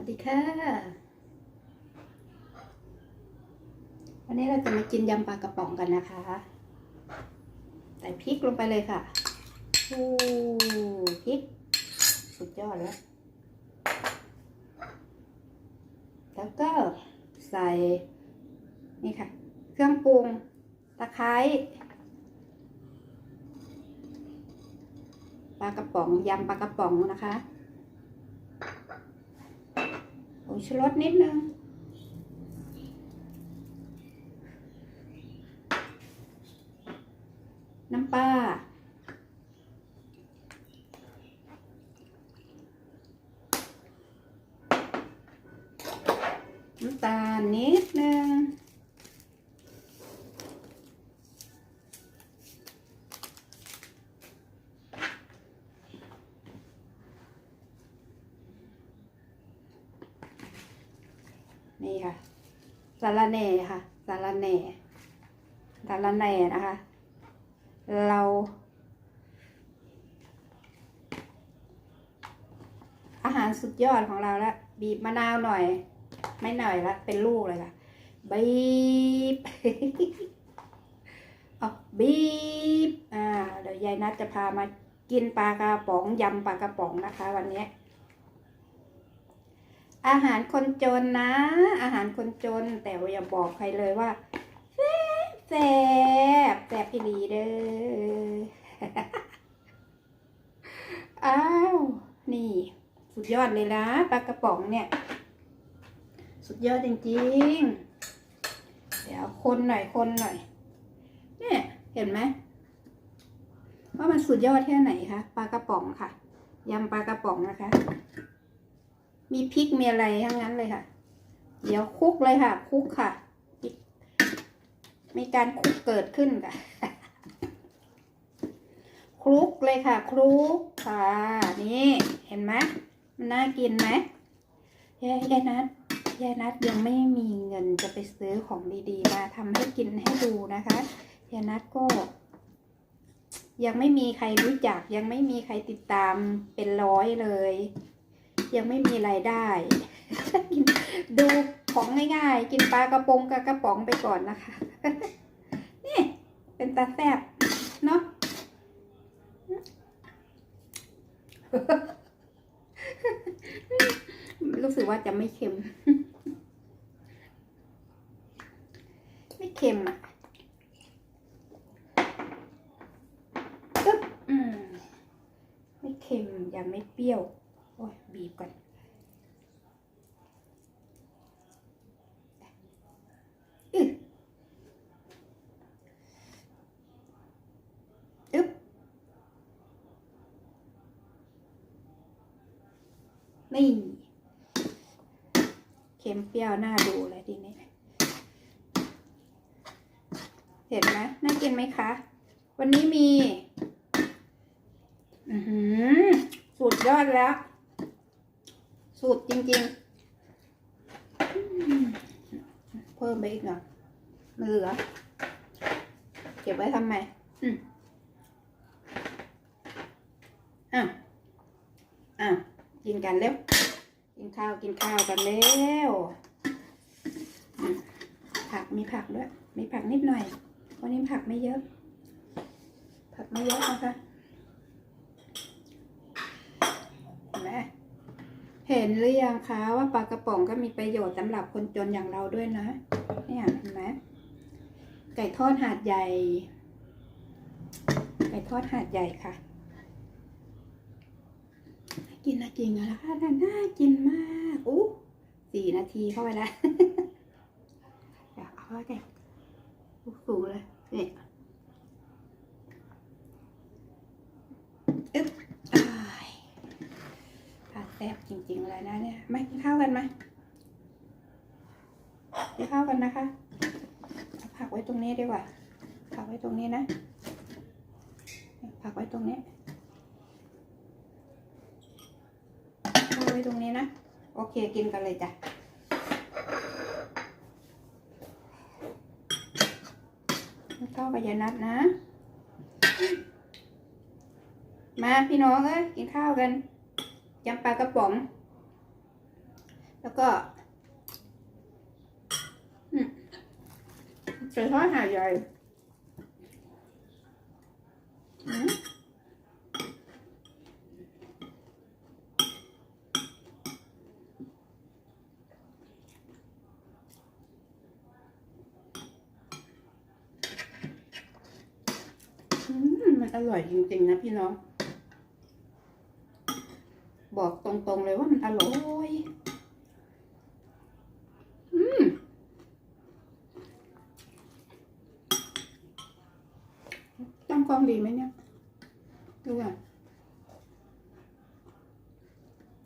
วัสดีค่ะ วันนี้เราจะมากินยำปลากระป๋องกันนะคะ ใส่พริกลงไปเลยค่ะโอ้พริก สุดยอดแล้ว แล้วก็ใส่นี่ค่ะ เครื่องปรุงตะไคร้ปลากระป๋องยำปลากระป๋องนะคะ ผงชูรสนิดนึง น้ำปลาน้ำตาลนิดนึง นี่ค่ะสาระแหน่ค่ะสาระแหน่สาระแหน่นะคะ เรา อาหารสุดยอดของเราละบีบมะนาวหน่อย ไม่หน่อยละเป็นลูกเลยค่ะบีบเอบีบอ่าเดี๋ยวยายนัดจะพามากินปลากระป๋องยำปลากระป๋องนะคะ วันนี้ อาหารคนจนนะ อาหารคนจน แต่ว่อย่าบอกใครเลยว่าแซ่บแซ่บพี่ลีเด้ออ้าว นี่ สุดยอดเลยนะปลากระป๋องเนี่ย สุดยอดจริงๆ เดี๋ยวคนหน่อยคนหน่อย เนี่ย เห็นไหมว่ามันสุดยอดแค่ไหนคะปลากระป๋องค่ะยำปลากระป๋องนะคะ มีพริกมีอะไรทั้งนั้นเลยค่ะ เดี๋ยวคลุกเลยค่ะคลุกค่ะ มีการคลุกเกิดขึ้นค่ะคลุกเลยค่ะ คลุกค่ะ นี่เห็นไหมมันน่ากินไหมยายยายนัดยายนัดยังไม่มีเงินจะไปซื้อของดีๆ มาทำให้กินให้ดูนะคะยายนัดก็ ยังไม่มีใครรู้จัก ยังไม่มีใครติดตามเป็นร้อยเลย ยังไม่มีรายได้กินดูของง่ายๆ กินปลากระปงกับกระป๋องไปก่อนนะคะ นี่เป็นตาแซบเนาะรู้สึกว่าจะไม่เค็ม ไม่เค็มอะอืมไม่เค็มยังไม่เปรี้ยว โอ้ยบีบก่อนอึ๊บอึ๊บนี่เค็มเปรี้ยวน่าดูเลยทีนี้เห็นไหมน่ากินไหมคะ วันนี้มี อือหือสุดยอดแล้ว สูตรจริงๆ เพิ่มไปอีกหน่อยมันเหลือ เก็บไว้ทำไมอืมอะอะกินกันเร็ว กินข้าวกินข้าวกันเร็ว ผักมีผักด้วย มีผักนิดหน่อยวันนี้ผักไม่เยอะ ผักไม่เยอะนะคะ เห็นไหม เห็นหรือยังคะว่าปลากระป๋องก็มีประโยชน์สำหรับคนจนอย่างเราด้วยนะ เนี่ยเห็นไหมไก่ทอดหาดใหญ่ ไก่ทอดหาดใหญ่ค่ะ กินนะจริงอะนะคะน่าน่ากินมากอู้สี่นาทีเข้าไปแล้วอยากเอาแก่สูงเลยเนี่อึ๊บอ้าย แซ่บจริง ๆ เลยนะเนี่ยมากินข้าวกันไหมกินข้าวกันนะคะเอาผักไว้ตรงนี้ดีกว่า ผักไว้ตรงนี้นะ ผักไว้ตรงนี้วางไว้ตรงนี้นะ โอเคกินกันเลยจ้ะข้ากับยานัดนะ มาพี่น้องเอ้ยกินข้าวกัน ยำปลากระป๋อง แล้วก็ใส่ทอดหาใหญ่มันอร่อยจริงๆนะพี่น้อง บอกตรงๆเลยว่ามันอร่อยอืมตั้งกล้องดีไหมเนี่ยดูอะ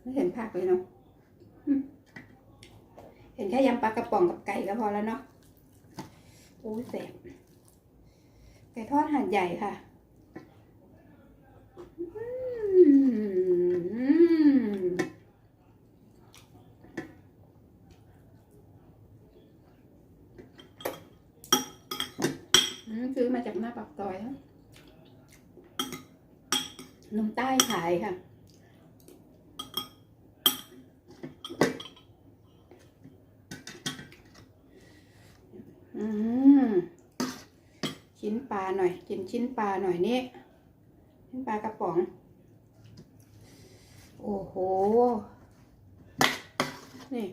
ไม่เห็นผักเลยเนาะอืมเห็นแค่ยำปลากระป๋องกับไก่ก็พอแล้วเนาะโอ้ยแสบไก่ทอดหาดใหญ่ค่ะ อืมอื มาจากหน้าปากซอยแล้วนมใต้ขายค่ะ อืม ชิ้นปลาหน่อย กินชิ้นปลาหน่อยนี่ ชิ้นปลากระป๋อง โอ้โห นี่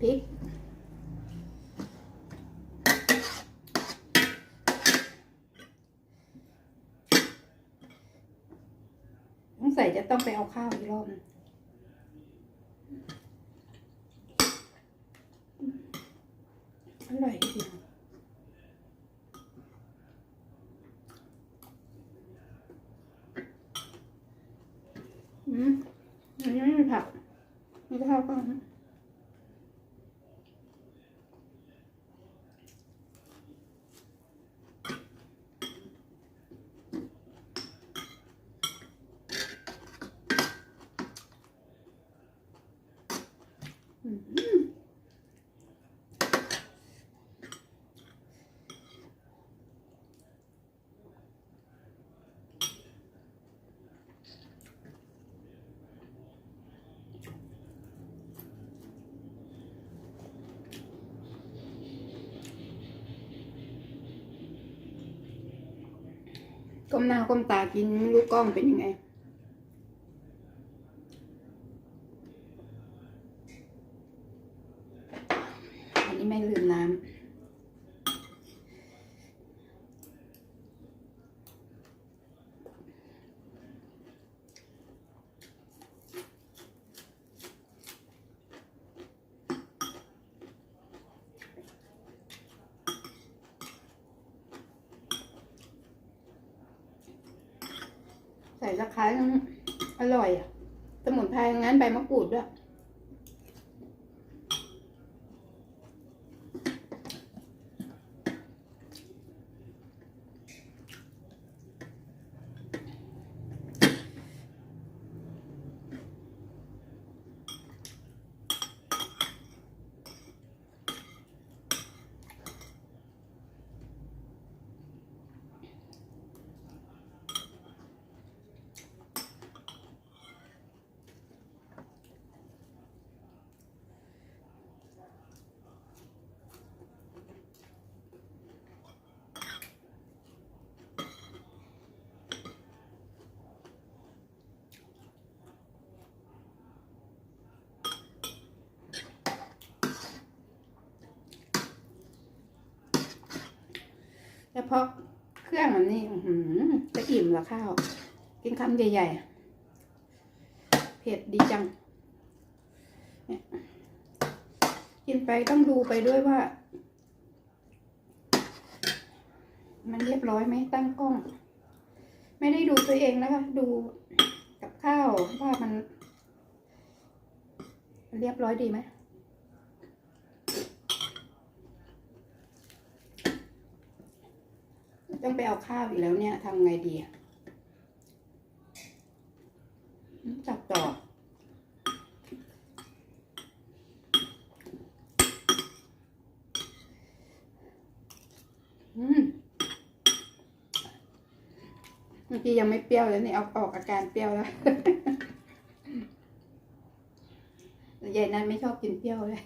พริก ต้อง ใส่จะต้องไปเอาข้าวอีกรอบอร่อยจริงอืมอันนี้ไม่มีผักมีข้าวกล้องนะอืม ก้มหน้าก้มตากินไม่รู้กล้องเป็นยังไง อันนี้ไม่ลืมน้ำ ใส่ตะไคร้ทั้งอร่อยอะสมุนไพรงั้นใบมะกรูดด้วย เฉพาะเครื่องมันนี่อื้อหือจะอิ่มเหรอข้าว กินคำใหญ่ๆ เผ็ดดีจังเนี่ยกินไปต้องดูไปด้วยว่า มันเรียบร้อยไหมตั้งกล้อง ไม่ได้ดูตัวเองนะคะ ดูกับข้าวว่ามัน เรียบร้อยดีไหม ต้องไปเอาข้าวอีกแล้วเนี่ยทำไงดีอะจับต่ออืมเมื่อกี้ยังไม่เปรี้ยวเลยนี่เอาออกอาการเปรี้ยวแล้วยายนัทไม่ชอบกินเปรี้ยวเลย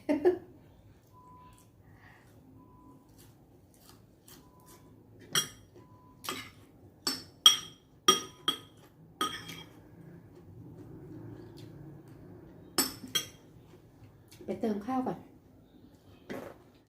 เติมข้าวก่อน